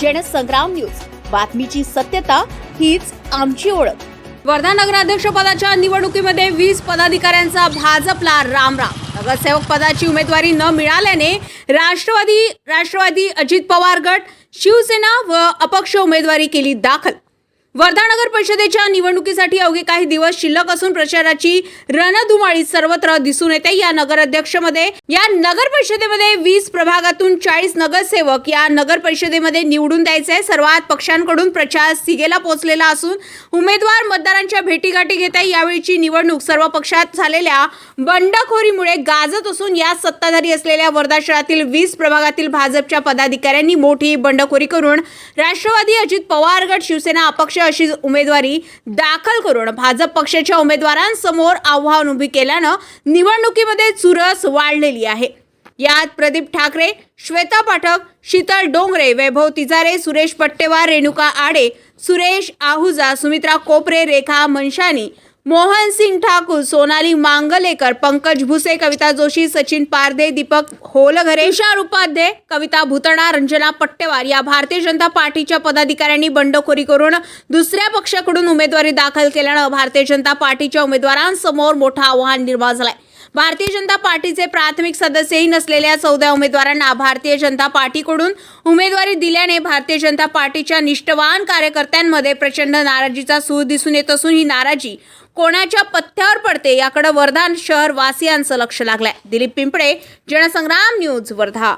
Jansangram news. बातमीची सत्यता हीच आमची ओळख. वर्धा नगराध्यक्षपदाच्या निवडणुकीमध्ये वीस पदाधिकाऱ्यांचा भाजपला रामराम. नगरसेवक पदाची उमेदवारी न मिळाल्याने राष्ट्रवादी राष्ट्रवादी अजित पवार गट शिवसेना व अपक्ष उमेदवारी केली दाखल. वर्धा नगर परिषदेच्या निवडणुकीसाठी अवघे काही दिवस शिल्लक असून प्रचाराची रणधुमाळी सर्वत्र दिसून येते. या नगराध्यक्षमध्ये या नगर परिषदेमध्ये वीस प्रभागातून चाळीस नगरसेवक या नगर परिषदेमध्ये निवडून द्यायचे सर्वात पक्षांकडून प्रचार सिगेला पोहोचलेला असून उमेदवार मतदारांच्या भेटीगाठी घेत आहे. यावेळीची निवडणूक सर्व पक्षात झालेल्या बंडखोरीमुळे गाजत असून या सत्ताधारी असलेल्या वर्धा शहरातील वीस प्रभागातील भाजपच्या पदाधिकाऱ्यांनी मोठी बंडखोरी करून राष्ट्रवादी अजित पवार गट शिवसेना अपक्ष अशी उमेदवारी दाखल करून भाजप पक्षाच्या उमेदवारांसमोर आव्हान उभी केल्यानं निवडणुकीमध्ये चुरस वाढलेली आहे. यात प्रदीप ठाकरे श्वेता पाठक शीतल डोंगरे वैभव तिजारे सुरेश पट्टेवार रेणुका आडे सुरेश आहुजा सुमित्रा कोपरे रेखा मनशानी मोहन सिंग ठाकूर सोनाली मांगलेकर पंकज भुसे कविता जोशी सचिन पारदे दीपक होलघरे तुषार उपाध्ये कविता भूतणा रंजना पट्टेवार या भारतीय जनता पार्टीच्या पदाधिकाऱ्यांनी बंडखोरी करून दुसऱ्या पक्षाकडून उमेदवारी दाखल केल्यानं भारतीय जनता पार्टीच्या उमेदवारांसमोर मोठं आव्हान निर्माण झालंय. भारतीय जनता पार्टीचे प्राथमिक सदस्यही नसलेल्या चौदा उमेदवारांना भारतीय जनता पार्टीकडून उमेदवारी दिल्याने भारतीय जनता पार्टीच्या निष्ठवान कार्यकर्त्यांमध्ये प्रचंड नाराजीचा सूर दिसून येत असून ही नाराजी कोणाच्या पथ्यावर पडते याकडे वर्धा शहर वासियांचं लक्ष लागलंय. दिलीप पिंपळे जनसंग्राम न्यूज वर्धा.